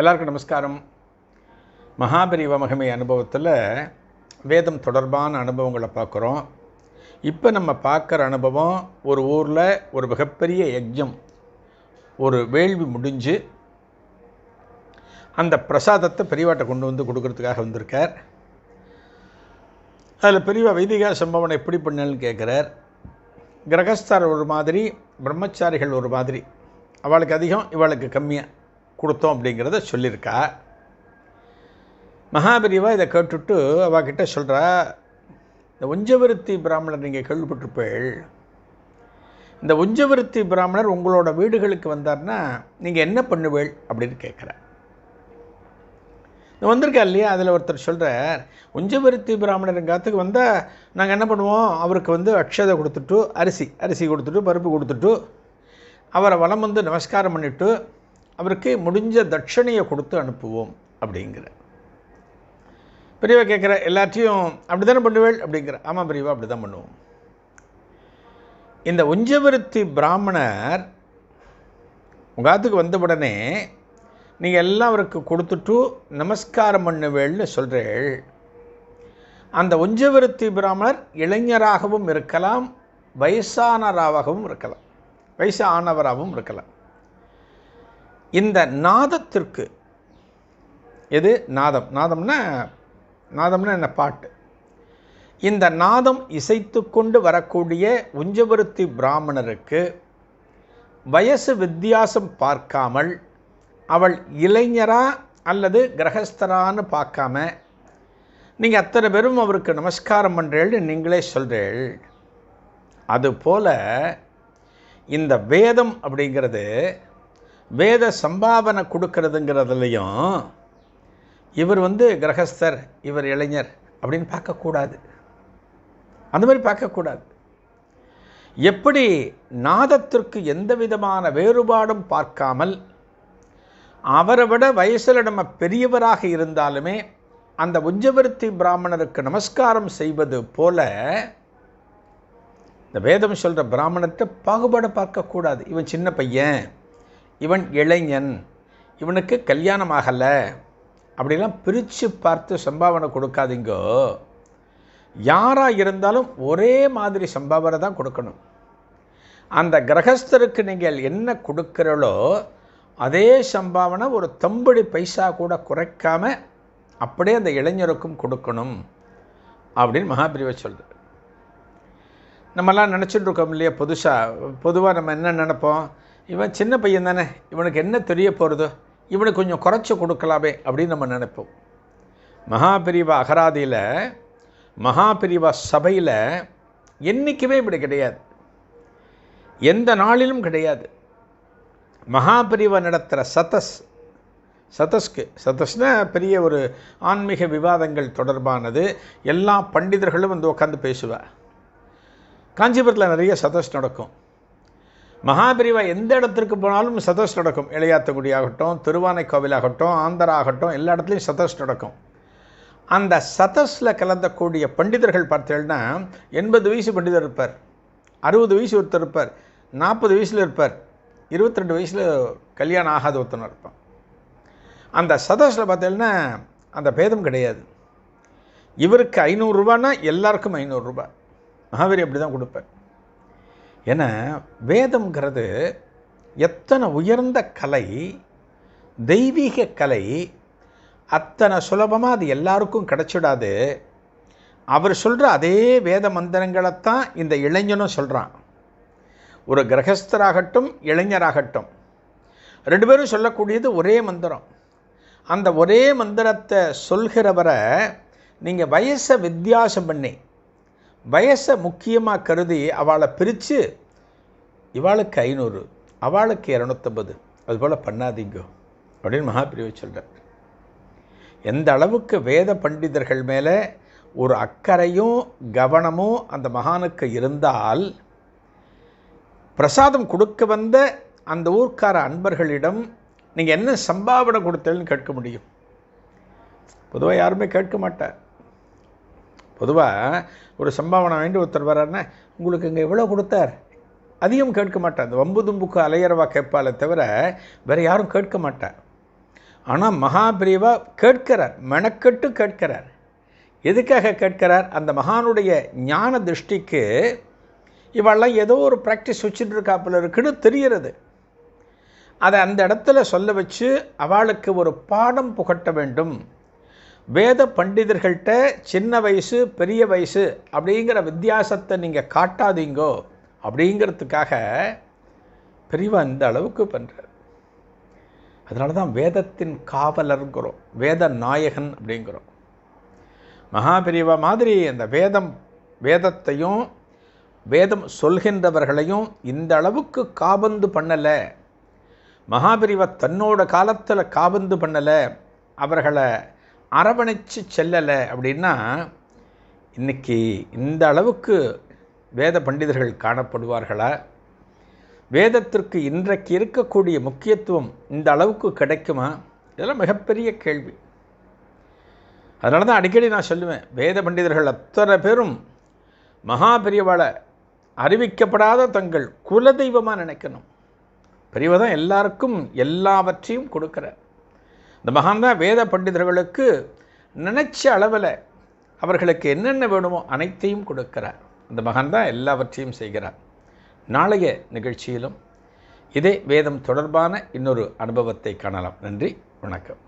எல்லாருக்கும் நமஸ்காரம். மகாபரிவ மகிமை அனுபவத்தில் வேதம் தொடர்பான அனுபவங்களை பார்க்குறோம். இப்போ நம்ம பார்க்குற அனுபவம் ஒரு ஊரில் ஒரு மிகப்பெரிய யஜ்ஞம் ஒரு வேள்வி முடிஞ்சு அந்த பிரசாதத்தை பெரியவாட்டை கொண்டு வந்து கொடுக்கறதுக்காக வந்திருக்கார். அதில் பெரியவா வைதிகா சம்பவனை எப்படி பண்ணலன்னு கேட்குறார் கிரகஸ்தார் ஒரு மாதிரி பிரம்மச்சாரிகள் ஒரு மாதிரி. அவளுக்கு அதிகம் இவளுக்கு கம்மியாக கொடுத்தோம் அப்படிங்கிறத சொல்லியிருக்கா. மகாபிரிவா இதை கேட்டுட்டு அவகிட்ட சொல்கிறா இந்த உஞ்சவருத்தி பிராமணர் நீங்கள் கேள்விப்பட்டிருப்பீள் இந்த உஞ்சவருத்தி பிராமணர் உங்களோட வீடுகளுக்கு வந்தார்னா நீங்கள் என்ன பண்ணுவேள் அப்படின்னு கேட்குறேன் வந்திருக்கா இல்லையா? அதில் ஒருத்தர் சொல்கிறார் உஞ்சபருத்தி பிராமணருங்காத்துக்கு வந்தால் நாங்கள் என்ன பண்ணுவோம்? அவருக்கு வந்து அக்ஷதை கொடுத்துட்டு அரிசி அரிசி கொடுத்துட்டு பருப்பு கொடுத்துட்டு அவரை வளம் வந்து நமஸ்காரம் பண்ணிவிட்டு அவருக்கு முடிஞ்ச தட்சணையை கொடுத்து அனுப்புவோம் அப்படிங்கிற. பெரியவா கேட்குற எல்லாத்தையும் அப்படி தானே பண்ணுவேள்? அப்படிங்கிற. ஆமாம் பெரியவா அப்படி தான் பண்ணுவோம். இந்த உஞ்சவருத்தி பிராமணர் உங்காத்துக்கு வந்த உடனே நீங்கள் எல்லாம் அவருக்கு கொடுத்துட்டு நமஸ்காரம் பண்ணுவேள்னு சொல்கிறேள் அந்த உஞ்சவருத்தி பிராமணர் இளைஞராகவும் இருக்கலாம் வயசானராகவும் இருக்கலாம். வயசானவராகவும் இருக்கலாம். இந்த நாதத்திற்கு எது? நாதம். நாதம்னா நாதம்னா என்ன? பாட்டு. இந்த நாதம் இசைத்து கொண்டு வரக்கூடிய உஞ்சவருத்தி பிராமணருக்கு வயசு வித்தியாசம் பார்க்காமல் அவள் இளைஞரா அல்லது கிரகஸ்தரான்னு பார்க்காம நீங்கள் அத்தனை பேரும் அவருக்கு நமஸ்காரம் பண்ணுறேன்னு நீங்களே சொல்கிறேள் அதுபோல் இந்த வேதம் அப்படிங்கிறது வேத சம்பாவனை கொடுக்கறதுங்கிறதுலையும் இவர் வந்து கிரகஸ்தர் இவர் இளைஞர் அப்படின்னு பார்க்கக்கூடாது. அந்த மாதிரி பார்க்கக்கூடாது. எப்படி நாதத்திற்கு எந்த விதமான வேறுபாடும் பார்க்காமல் அவரை விட வயசில் நம்ம பெரியவராக இருந்தாலுமே அந்த உஞ்சவர்த்தி பிராமணருக்கு நமஸ்காரம் செய்வது போல இந்த வேதம் சொல்கிற பிராமணத்தை பாகுபாடு பார்க்கக்கூடாது. இவன் சின்ன பையன். இவன் இளைஞன் இவனுக்கு கல்யாணம் ஆகலை அப்படிலாம் பிரித்து பார்த்து சம்பாவனை கொடுக்காதீங்கோ. யாராக இருந்தாலும் ஒரே மாதிரி சம்பாவனை தான் கொடுக்கணும். அந்த கிரகஸ்தருக்கு நீங்கள் என்ன கொடுக்குறளோ அதே சம்பாவனை ஒரு தம்படி பைசா கூட குறைக்காம அப்படியே அந்த இளைஞருக்கும் கொடுக்கணும் அப்படின்னு மகாபிரிவை சொல்லுது நம்மலாம் நினச்சிட்டு இருக்கோம் இல்லையா புதுசாக பொதுவாக நம்ம என்ன நினைப்போம்? இவன் சின்ன பையன் தானே. இவனுக்கு என்ன தெரிய போகிறதோ இவனுக்கு கொஞ்சம் குறைச்சி கொடுக்கலாமே அப்படின்னு நம்ம நினைப்போம். மகாபிரிவா அகராதியில் மகாபிரிவா சபையில் என்றைக்குமே இப்படி கிடையாது. எந்த நாளிலும் கிடையாது. மகாபிரிவா நடத்துகிற சதஸ் சதஸ்க்கு சதஸ்னா பெரிய ஒரு ஆன்மீக விவாதங்கள் தொடர்பானது. எல்லா பண்டிதர்களும் வந்து உட்காந்து பேசுவா. காஞ்சிபுரத்தில் நிறைய சதஸ் நடக்கும். மகாபிரிவா எந்த இடத்திற்கு போனாலும் சதஸ் நடக்கும் இளையாத்துக்குடி ஆகட்டும் திருவானைக்கோவில் ஆகட்டும் ஆந்திரா ஆகட்டும் எல்லா இடத்துலையும் சதஸ் நடக்கும் அந்த சதஸில் கலந்தக்கூடிய பண்டிதர்கள் பார்த்தீங்கன்னா எண்பது வயசு பண்டிதர் இருப்பார். அறுபது வயசு ஒருத்தர் இருப்பார். நாற்பது வயசில் இருப்பார். இருபத்தி ரெண்டு வயசில் கல்யாணம் ஆகாத ஒருத்தனர் இருப்பான். அந்த சதஸில் பார்த்தீங்கன்னா அந்த பேதம் கிடையாது. இவருக்கு ஐநூறுரூபான்னா எல்லாருக்கும் ஐநூறுரூபா மகாவீரி அப்படி தான் கொடுப்பேன் ஏன்னா வேதம்ங்கிறது எத்தனை உயர்ந்த கலை தெய்வீக கலை அத்தனை சுலபமாக அது எல்லாருக்கும் கிடச்சிடாது. அவர் சொல்கிற அதே வேத மந்திரங்களைத்தான் இந்த இளைஞனும் சொல்கிறான் ஒரு கிரகஸ்தராகட்டும் இளைஞராகட்டும். ரெண்டு பேரும் சொல்லக்கூடியது ஒரே மந்திரம். அந்த ஒரே மந்திரத்தை சொல்கிறவரை நீங்கள் வயசை வித்தியாசம் பண்ணி வயசை முக்கியமாக கருதி அவளை பிரித்து இவாளுக்கு ஐநூறு அவளுக்கு இரநூத்தம்பது. அதுபோல் பண்ணாதீங்க அப்படின்னு மகாபிரிவு சொல்கிறார் எந்த அளவுக்கு வேத பண்டிதர்கள் மேலே ஒரு அக்கறையும் கவனமும் அந்த மகானுக்கு இருந்தால் பிரசாதம் கொடுக்க வந்த அந்த ஊர்க்கார அன்பர்களிடம் நீங்கள் என்ன சம்பாவனை கொடுத்தேன்னு கேட்க முடியும். பொதுவாக யாருமே கேட்க மாட்டார். பொதுவாக ஒரு சம்பாவனை வேண்டி ஒருத்தர் வர்றாருன்னா உங்களுக்கு இங்கே எவ்வளோ கொடுத்தார். அதிகம் கேட்க மாட்டார். அந்த வம்பு தும்புக்கு அலையறவா கேட்பாலே தவிர வேறு யாரும் கேட்க மாட்டார். ஆனால் மகாபிரிவா கேட்கிறார். மெனக்கெட்டு கேட்கிறார். எதுக்காக கேட்கிறார்? அந்த மகானுடைய ஞான திருஷ்டிக்கு இவெல்லாம் ஏதோ ஒரு ப்ராக்டிஸ் வச்சுட்டு இருக்காப்புல இருக்குன்னு தெரிகிறது. அதை அந்த இடத்துல சொல்ல வச்சு அவளுக்கு ஒரு பாடம் புகட்ட வேண்டும். வேத பண்டிதர்கள்ட்ட சின்ன வயசு பெரிய வயசு அப்படிங்கிற வித்தியாசத்தை நீங்கள் காட்டாதீங்கோ அப்படிங்கிறதுக்காக பெரியவா இந்த அளவுக்கு பண்ணுறார் அதனால தான் வேதத்தின் காவலர்ங்கிறோம் வேத நாயகன் அப்படிங்கிறோம். மகாபிரிவா மாதிரி அந்த வேதம் வேதத்தையும் வேதம் சொல்கின்றவர்களையும் இந்த அளவுக்கு காபந்து பண்ணலை. மகாபிரிவா தன்னோட காலத்தில் காபந்து பண்ணலை. அவர்களை அரவணைச்சு செல்லலை அப்படின்னா இன்னைக்கு இந்த அளவுக்கு வேத பண்டிதர்கள் காணப்படுவார்களா? வேதத்திற்கு இன்றைக்கு இருக்கக்கூடிய முக்கியத்துவம் இந்த அளவுக்கு கிடைக்குமா? இதெல்லாம் மிகப்பெரிய கேள்வி. அதனால தான் அடிக்கடி நான் சொல்லுவேன் வேத பண்டிதர்கள் அத்தனை பேரும் மகா பெரியவாளை அறிவிக்கப்படாத தங்கள் குலதெய்வமாக நினைக்கணும். பெரியவ தான் எல்லாருக்கும் எல்லாவற்றையும் கொடுக்குற. இந்த மகான் தான் வேத பண்டிதர்களுக்கு நினைச்ச அளவில் அவர்களுக்கு என்னென்ன வேணுமோ அனைத்தையும் கொடுக்கிறார். அந்த மகான் தான் எல்லாவற்றையும் செய்கிறார். நாளைய நிகழ்ச்சியிலும் இதே வேதம் தொடர்பான இன்னொரு அனுபவத்தை காணலாம். நன்றி வணக்கம்.